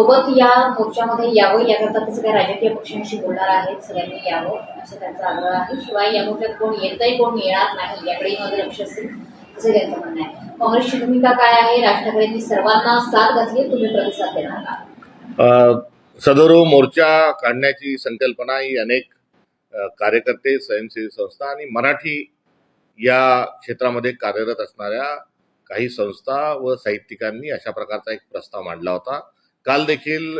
सोबत या मोर्चामध्ये यावं याकरता त्याचं काही राजकीय पक्षांशी बोलणार आहेत सगळ्यांनी यावं असं त्यांचा आग्रह आहे. शिवाय या मोर्चात कोण येतंय कोण येणार नाही याकडेही माझं लक्ष असेल असं त्यांचं म्हणणं आहे. काँग्रेसची भूमिका काय आहे? राज ठाकरेंनी सर्वांना साथ घातली तुम्ही प्रतिसाद देणार का? सदरो मोर्चा काढण्याची संकल्पना ही अनेक कार्यकर्ते स्वयंसेवी संस्था आणि मराठी या क्षेत्रामध्ये कार्यरत असणाऱ्या काही संस्था व साहित्यिकांनी अशा प्रकारचा एक प्रस्ताव मांडला होता. काल देखील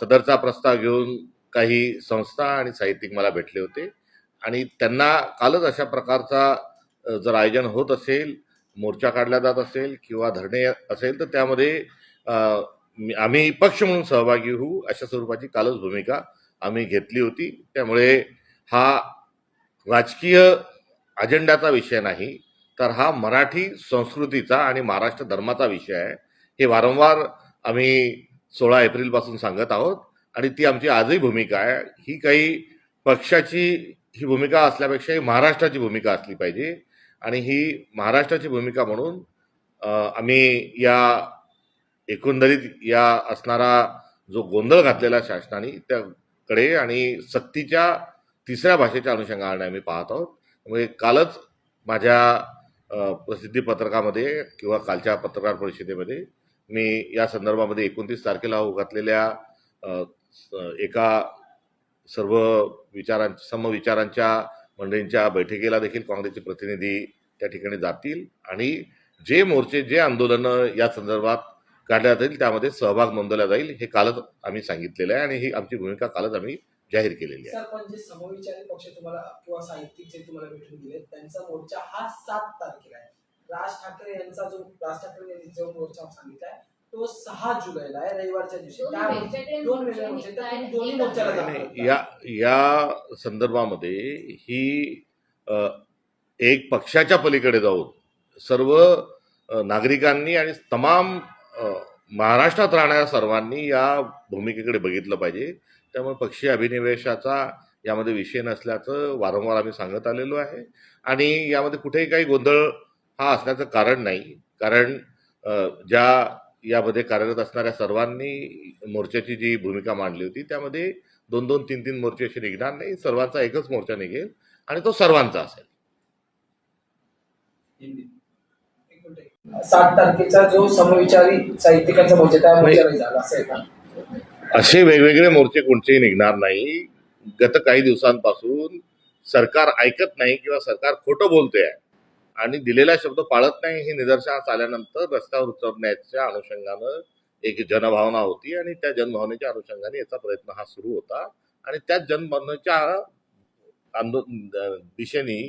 सदरचा प्रस्ताव घेऊन काही संस्था आणि साहित्यिक मला भेटले होते. आणि त्यांना कालच अशा प्रकारचा जर आयोजन होत असेल मोर्चा काढला जात असेल किंवा धरणे असेल तर त्यामध्ये आम्ही पक्ष म्हणून सहभागी होऊ अशा स्वरूपाची कालच भूमिका आम्ही घेतली होती. त्यामुळे हा राजकीय अजेंडाचा विषय नाही तर हा मराठी संस्कृतीचा आणि महाराष्ट्र धर्माचा विषय आहे. हे वारंवार आम्ही सोळा एप्रिलपासून सांगत आहोत आणि ती आमची आजही भूमिका आहे. ही काही पक्षाची ही भूमिका असल्यापेक्षा ही महाराष्ट्राची भूमिका असली पाहिजे. आणि ही महाराष्ट्राची भूमिका म्हणून आम्ही या एकंदरीत या असणारा जो गोंधळ घातलेला शासनाने त्याकडे आणि सक्तीच्या तिसऱ्या भाषेच्या अनुषंगाने आम्ही पाहत आहोत. त्यामुळे कालच माझ्या प्रसिद्धी पत्रकामध्ये किंवा कालच्या पत्रकार परिषदेमध्ये मी या संदर्भामध्ये एकोणतीस तारखेला होऊ घातलेल्या एका सर्व विचारांच्या समविचारांच्या मंडळींच्या बैठकीला देखील काँग्रेसचे प्रतिनिधी त्या ठिकाणी जातील आणि जे मोर्चे जे आंदोलनं या संदर्भात काढण्यात येईल त्यामध्ये सहभाग नोंदवला जाईल हे कालच आम्ही सांगितलेलं आहे आणि ही आमची भूमिका कालच आम्ही जाहीर केलेली आहे. पण जे समविचारी पक्ष तुम्हाला किंवा साहित्यिक जे तुम्हाला भेटून दिले त्यांचा मोर्चा हा सात तारखेला आहे. राज ठाकरे यांचा जो राज ठाकरे यांनी जो मोर्चा सांगितलाय तो सहा जुलैला आहे रविवारच्या दिवशी. दोन दोन्ही मोर्चाला या या संदर्भामध्ये ही एक पक्षाच्या पलीकडे जाऊन सर्व नागरिकांनी आणि तमाम महाराष्ट्रात राहणाऱ्या सर्वांनी या भूमिकेकडे बघितलं पाहिजे. त्यामुळे पक्षीय अभिनिवेशाचा यामध्ये विषय नसल्याचं वारंवार आम्ही सांगत आलेलो आहे. आणि यामध्ये कुठेही काही गोंधळ हा असण्याचं कारण नाही. कारण ज्या यामध्ये कार्यरत असणाऱ्या सर्वांनी मोर्चाची जी भूमिका मांडली होती त्यामध्ये दोन दोन तीन तीन मोर्चे असे निघणार नाही सर्वांचा एकच मोर्चा निघेल आणि तो सर्वांचा असेल. एक मिनिट. सात तारखेचा जो समविचारी साहित्यिकांचा मोर्चा त्या मोर्चाला झाला असं वेगवेगळे मोर्चे कोणतेही निघणार नाही. गत काही दिवसांपासून सरकार ऐकत नाही किंवा सरकार खोटं बोलते आहे आणि दिलेला शब्द पाळत नाही हे निदर्शनास आल्यानंतर रस्त्यावर उतरण्याच्या अनुषंगानं एक जनभावना होती आणि त्या जनभावनेच्या अनुषंगाने याचा प्रयत्न हा सुरू होता. आणि त्या जनभावनेच्या आंदोलन दिशेने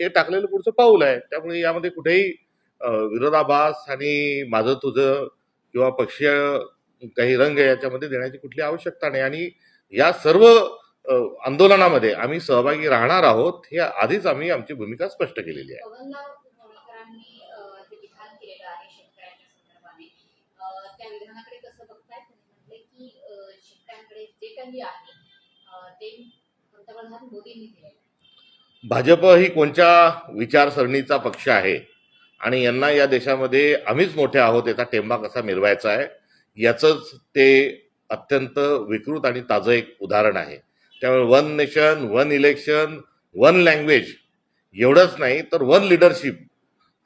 हे टाकलेलं पुढचं पाऊल आहे. त्यामुळे यामध्ये कुठेही विरोधाभास आणि माझं तुझं किंवा पक्षीय काही रंग याच्यामध्ये देण्याची कुठली आवश्यकता नाही. आणि या सर्व आंदोलनामध्ये आम्ही सहभागी राहणार आहोत हे आधीच आम्ही आमची भूमिका स्पष्ट केलेली आहे. काही आहे. ते पंतप्रधान मोदींनी दिले भाजप ही कोणत्या विचारसरणीचा पक्ष आहे? आणि यांना या देशामध्ये आम्हीच मोठे आहोत याचा टेंबा कसा मिरवायचा आहे? याचंच ते अत्यंत विकृत आणि ताजं एक उदाहरण आहे. त्यामुळे one nation one election one language एवढंच नाही तर वन लिडरशिप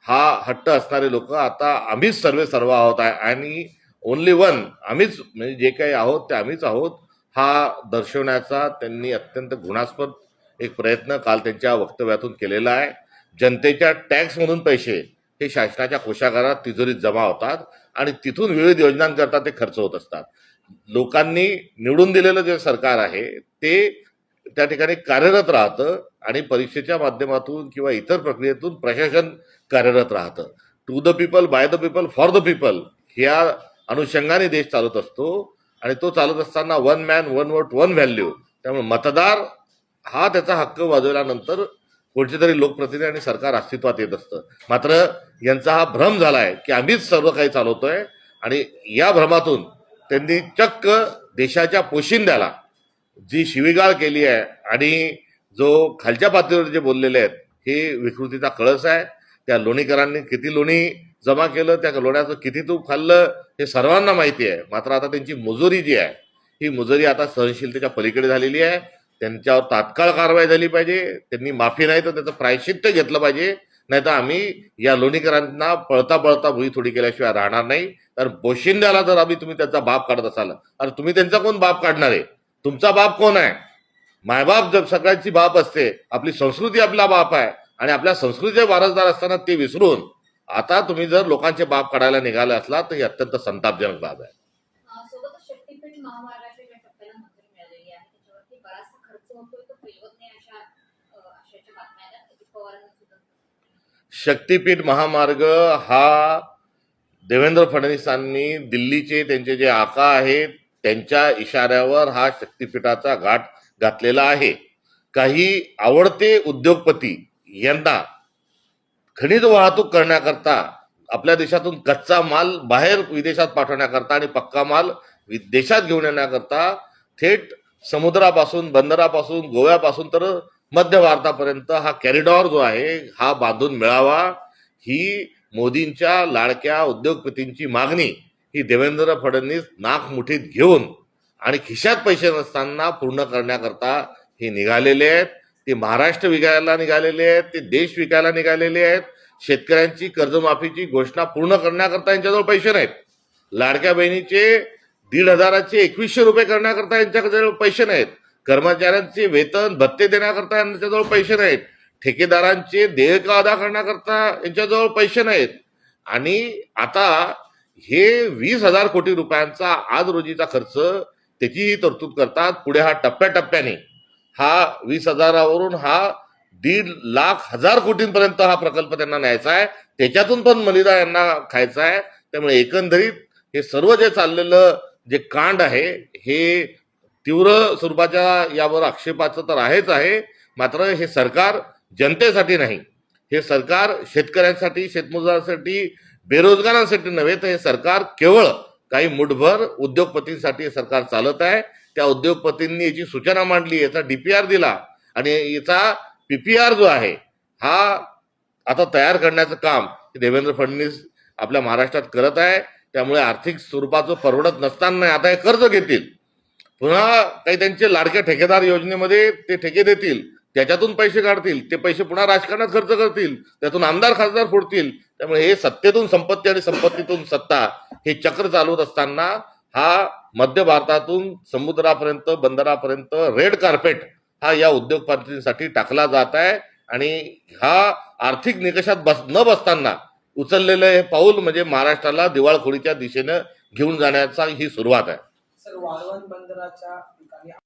हा हट्ट असणारे लोक आता आम्हीच सर्वे सर्व आहोत. आहे आणि ओनली वन आम्हीच म्हणजे जे काही आहोत ते आम्हीच आहोत. हा दर्शवण्याचा त्यांनी अत्यंत घृणास्पद एक प्रयत्न काल त्यांच्या वक्तव्यातून केलेला आहे. जनतेच्या टॅक्समधून पैसे हे शासनाच्या कोशागारात तिजोरीत जमा होतात आणि तिथून विविध योजनांकरता ते खर्च होत असतात. लोकांनी निवडून दिलेलं जे सरकार आहे ते त्या ठिकाणी कार्यरत राहतं आणि परीक्षेच्या माध्यमातून किंवा इतर प्रक्रियेतून प्रशासन कार्यरत राहतं. To the people by the people for the people ह्या अनुषंगाने देश चालत असतो. आणि तो चालत असताना one man one vote one value त्यामुळे मतदार हा त्याचा हक्क वाजवल्यानंतर कोणते तरी लोकप्रतिनिधी आणि सरकार अस्तित्वात येत असतं. मात्र यांचा हा भ्रम झालाय की आम्हीच सर्व काही चालवतोय आणि या भ्रमातून त्यांनी चक्क देशाच्या पोशिंद्याला जी शिवीगाळ केली आहे आणि जो खालच्या पातळीवर जे बोललेले आहेत हे विकृतीचा कळस आहे. त्या लोणीकरांनी किती लोणी जमा केलं त्या लोण्याचं किती तूप खाल्लं हे सर्वांना माहिती आहे. मात्र आता त्यांची मजुरी जी आहे ही मजुरी आता सहनशीलतेच्या पलीकडे झालेली आहे. त्यांच्यावर तात्काळ कारवाई झाली पाहिजे. त्यांनी माफी नाही तर त्याचं प्रायश्चित्त घेतलं पाहिजे. नाही तर आम्ही या लोणीकरांना पळता पळता भुई थोडी केल्याशिवाय राहणार नाही. तर बोशिंद्याला जर आम्ही तुम्ही त्यांचा बाप काढत असाल तर तुम्ही त्यांचा कोण बाप काढणार आहे? तुमचा बाप कोण आहे? मायबाप जर सगळ्यांची बाप असते आपली संस्कृती आपला बाप आहे. आणि आपल्या संस्कृतीचे वारसदार असताना ते विसरून आता तुम्ही जर लोकांचे बाप काढायला निघाले असला तर ही अत्यंत संतापजनक बाब आहे. शक्तीपीठ महामार्ग हा देवेंद्र फडणवीसांनी दिल्लीचे त्यांचे जे आका आहेत त्यांच्या इशाऱ्यावर हा शक्तीपीठाचा घाट घातलेला आहे. काही आवडते उद्योगपती यांना खनिज वाहतूक करण्याकरता आपल्या देशातून कच्चा माल बाहेर विदेशात पाठवण्याकरता आणि पक्का माल विदेशात घेऊन येण्याकरता थेट समुद्रापासून बंदरापासून गोव्यापासून तर मध्य भारतापर्यंत हा कॅरिडॉर जो आहे हा बांधून मिळावा. ही मोदींच्या लाडक्या उद्योगपतींची मागणी ही देवेंद्र फडणवीस नाक मुठीत घेऊन आणि खिशात पैसे नसताना पूर्ण करण्याकरता हे निघालेले आहेत. ते महाराष्ट्र विकायला निघालेले आहेत ते देश विकायला निघालेले आहेत. शेतकऱ्यांची कर्जमाफीची घोषणा पूर्ण करण्याकरता यांच्याजवळ पैसे नाहीत. लाडक्या बहिणीचे दीड हजाराचे एकवीसशे रुपये करण्याकरता यांच्याजवळ पैसे नाहीत. कर्मचाऱ्यांचे वेतन भत्ते देण्याकरता यांच्याजवळ पैसे नाहीत. ठेकेदारांचे देयक अदा करण्याकरता यांच्याजवळ पैसे नाहीत. आणि आता हे वीस हजार कोटी रुपयांचा आज रोजीचा खर्च त्याचीही तरतूद करतात. पुढे हा टप्प्याटप्प्याने हा वीस हजारावरून हा दीड लाख हजार कोटींपर्यंत हा प्रकल्प त्यांना न्यायचा आहे. त्याच्यातून पण मलिदा यांना खायचा आहे. त्यामुळे एकंदरीत हे सर्व जे चाललेलं जे कांड आहे हे तीव्र स्वरूपाच्या यावर आक्षेपाचं तर आहेच आहे. मात्र हे सरकार जनतेसाठी नाही. हे सरकार शेतकऱ्यांसाठी शेतमजुरांसाठी बेरोजगारांसाठी नव्हे तर हे सरकार केवळ काही मुठभर उद्योगपतींसाठी हे सरकार चालत आहे. त्या उद्योगपतींनी याची सूचना मांडली याचा डीपीआर दिला आणि याचा पीपीआर जो आहे हा आता तयार करण्याचं काम हे देवेंद्र फडणवीस आपल्या महाराष्ट्रात करत आहे. त्यामुळे आर्थिक स्वरूपाचं परवडत नसताना आता हे कर्ज घेतील. पुन्हा काही त्यांचे लाडक्या ठेकेदार योजनेमध्ये ते ठेके देतील त्याच्यातून पैसे काढतील ते पैसे पुन्हा राजकारणात खर्च करतील त्यातून आमदार खासदार फोडतील. त्यामुळे हे सत्तेतून संपत्ती आणि संपत्तीतून सत्ता हे चक्र चालवत असताना हा मध्य भारतातून समुद्रापर्यंत बंदरापर्यंत रेड कार्पेट हा या उद्योगपतींसाठी टाकला जात आहे. आणि हा आर्थिक निकषात बस न बसताना उचललेलं हे पाऊल म्हणजे महाराष्ट्राला दिवाळखोरीच्या दिशेनं घेऊन जाण्याचा ही सुरुवात आहे. सर वाळवण बंदराच्या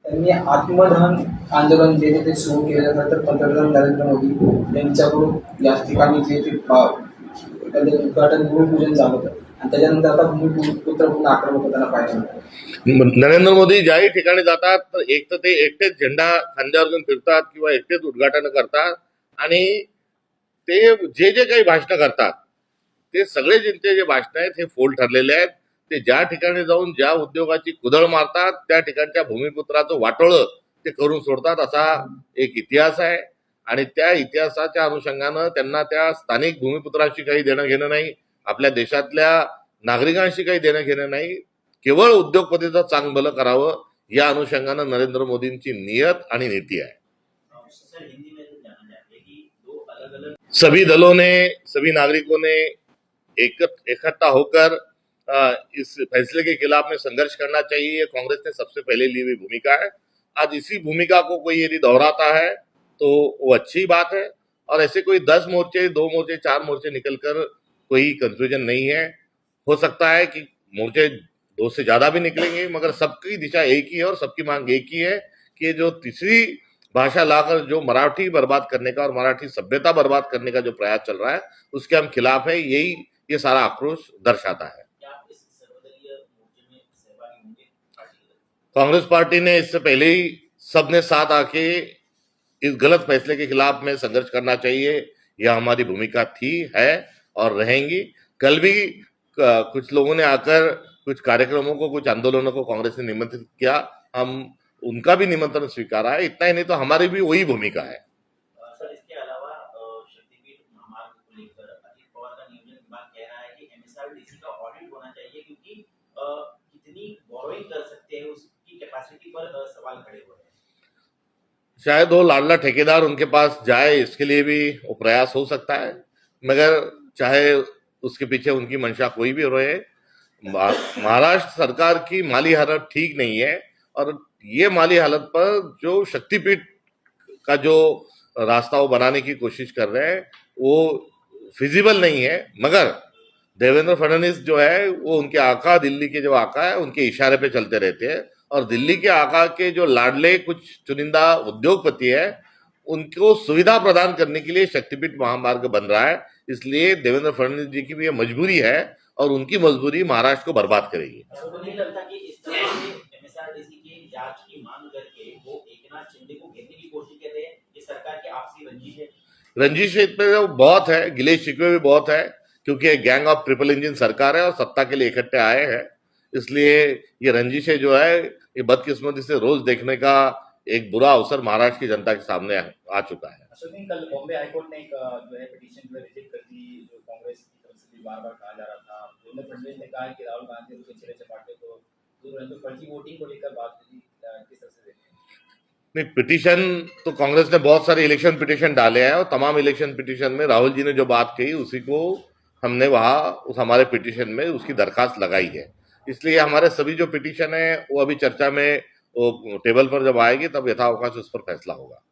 त्यांनी आत्मदहन आंदोलन जे ते सुरू केल्यानंतर पंतप्रधान नरेंद्र मोदी यांच्याकडून या ठिकाणी जे ते उद्घाटन भूमिपूजन झालं होतं. आणि त्याच्यानंतर आता पुन्हा आक्रमक होताना नरेंद्र मोदी ज्याही ठिकाणी जातात तर एक तर ते एकटेच झेंडा खांद्यावर घेऊन फिरतात किंवा एकटेच उद्घाटन करतात आणि ते जे जे काही भाषणं करतात ते सगळे ज्यांचे जे भाषणं आहेत हे फोल ठरलेले आहेत. ते ज्या ठिकाणी जाऊन ज्या उद्योगाची कुदळ मारतात त्या ठिकाणच्या भूमिपुत्राचं वाटोळं ते करून सोडतात असा एक इतिहास आहे. आणि त्या इतिहासाच्या अनुषंगानं त्यांना त्या स्थानिक भूमिपुत्राशी काही देणं घेणं नाही. आपल्या देशातल्या नागरिकांशी काही देणं घेणं नाही, केवळ उद्योगपतीचं चांग भलं करावं, या अनुषंगानं नरेंद्र मोदींची नियत नीती हैं कि सभी दलों ने सभी नागरिकों ने इकट्ठा होकर इस फैसले के खिलाफ में संघर्ष करना चाहिए। कांग्रेस ने सबसे पहले ली हुई भूमिका है। आज इसी भूमिका को कोई यदि दोहराता है तो वो अच्छी बात है। और ऐसे कोई दस मोर्चे, दो मोर्चे, चार मोर्चे निकलकर कोई कंफ्यूजन नहीं है। हो सकता है कि मोर्चे दो से ज़्यादा भी निकलेंगे, मगर सबकी दिशा एक ही है और सबकी मांग एक ही है कि जो तीसरी भाषा लाकर जो मराठी बर्बाद करने का और मराठी सभ्यता बर्बाद करने का जो प्रयास चल रहा है, उसके हम खिलाफ है। यही, ये सारा आक्रोश दर्शाता है। कांग्रेस पार्टी ने इससे पहले ही सबने साथ आके इस गलत फैसले के खिलाफ में संघर्ष करना चाहिए। यह हमारी भूमिका थी, है। और रहेंगी। कल भी कुछ लोगों ने आकर कुछ कार्यक्रमों को कुछ आंदोलनों को कांग्रेस ने निमंत्रित किया। हम उनका भी निमंत्रण स्वीकारा है इतना ही नहीं तो हमारी भी वही भूमिका है। शायद वो लाडला ठेकेदार उनके पास जाए इसके लिए भी वो प्रयास हो सकता है। मगर चाहे उसके पीछे उनकी मंशा कोई भी रहे महाराष्ट्र सरकार की माली हालत ठीक नहीं है और ये माली हालत पर जो शक्तिपीठ का जो रास्ता वो बनाने की कोशिश कर रहे हैं, वो फिजिबल नहीं है। मगर देवेंद्र फडणवीस जो है, वो उनके आका दिल्ली के जो आका है, उनके इशारे पे चलते रहते हैं और दिल्ली के आका के जो लाडले कुछ चुनिंदा उद्योगपति है, उनको सुविधा प्रदान करने के लिए शक्तिपीठ महामार्ग बन रहा है। इसलिए देवेंद्र फडणवीस जी की भी ये मजबूरी है और उनकी मजबूरी महाराष्ट्र को बर्बाद करेगी। तो नहीं लगता कि इस तरह से एमएसआरडीसी की जाँच की मांग करके वो एकनाथ शिंदे को घेरने की कोशिश कर रहे हैं ये सरकार की आपसी रंजिश है? रंजिश इसमें तो बहुत है गिले शिकवे भी बहुत है क्योंकि एक गैंग ऑफ़ ट्रिपल इंजन सरकार है और सत्ता के लिए इकट्ठे आए हैं। इसलिए ये रंजिशें जो है ये बदकिस्मती से रोज देखने का एक बुरा अवसर महाराष्ट्र की जनता के सामने आ चुका है। अश्विनी कल बॉम्बे हाईकोर्ट ने एक जो है पिटीशन जो है रिजेक्ट कर दी जो कांग्रेस की तरफ़ से भी बार बार कहा जा रहा था। देवेंद्र फडणवीस ने कहा कि राहुल गांधी उनके चेहरे चपाटे को दूर रहने तो फर्जी वोटिंग को लेकर बात अ, किस तरह से देखते हैं नहीं पिटीशन तो कांग्रेस ने बहुत सारे इलेक्शन पिटीशन डाले हैं और तमाम इलेक्शन पिटीशन में राहुल जी ने जो बात कही उसी को हमने वहाँ उस हमारे पिटीशन में उसकी दरखास्त लगाई है। इसलिए हमारे सभी जो पिटीशन है वो अभी चर्चा में वो टेबल पर जब आएगी तब यथावकाश उस पर फैसला होगा।